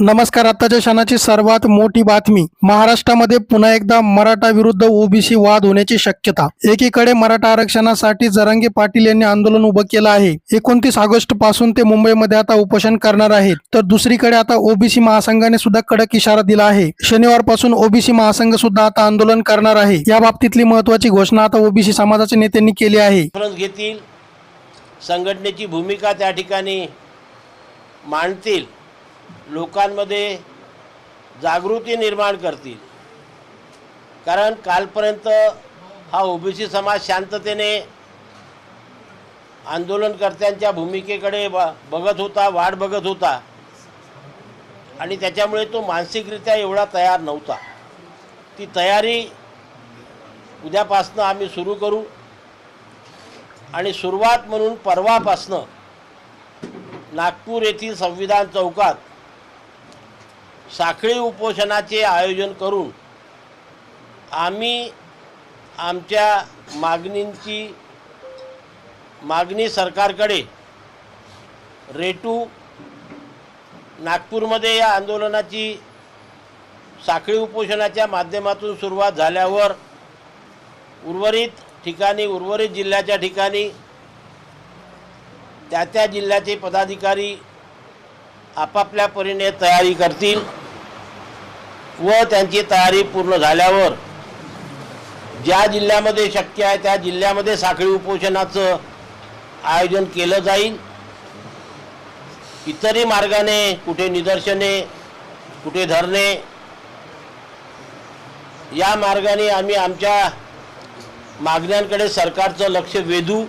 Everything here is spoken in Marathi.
नमस्कार आताच्या क्षणाची सर्वात मोठी बातमी महाराष्ट्रामध्ये पुन्हा एकदा मराठा विरुद्ध ओबीसी वाद होण्याची शक्यता. एकीकडे मराठा आरक्षणासाठी जरांगे पाटील यांनी आंदोलन उभं केलं आहे. एकोणतीस ऑगस्टपासून ते मुंबईमध्ये आता उपोषण करणार आहेत. तर दुसरीकडे आता ओबीसी महासंघाने सुद्धा कडक इशारा दिला आहे. शनिवारपासून ओबीसी महासंघ सुद्धा आता आंदोलन करणार आहे. या बाबतीतली महत्वाची घोषणा आता ओबीसी समाजाच्या नेत्यांनी केली आहे. घेतील संघटनेची भूमिका त्या ठिकाणी मांडतील. लोकांमध्ये जागृती निर्माण करतील. कारण कालपर्यंत हा ओबीसी समाज शांततेने आंदोलनकर्त्यांच्या भूमिकेकडे ब बघत होता वाट बघत होता. आणि त्याच्यामुळे तो मानसिकरित्या एवढा तयार नव्हता. ती तयारी उद्यापासनं आम्ही सुरू करू. आणि सुरुवात म्हणून परवापासनं नागपूर येथील संविधान चौकात साखळी उपोषणाचे आयोजन करून आम्ही आमच्या मागणींची मागणी सरकारकडे रेटू नागपूरमध्ये या आंदोलनाची साखळी उपोषणाच्या माध्यमातून सुरुवात झाल्यावर उर्वरित ठिकाणी उर्वरित जिल्ह्याच्या ठिकाणी त्या त्या जिल्ह्याचे पदाधिकारी आपापल्या परीने तयारी करतील व त्यांची तयारी पूर्ण झाल्यावर ज्या जिल्ह्यामध्ये शक्य आहे त्या जिल्ह्यामध्ये साखळी उपोषणाचं आयोजन केलं जाईल. इतरही मार्गाने कुठे निदर्शने कुठे धरणे या मार्गाने आम्ही आमच्या मागण्यांकडे सरकारचं लक्ष वेधू.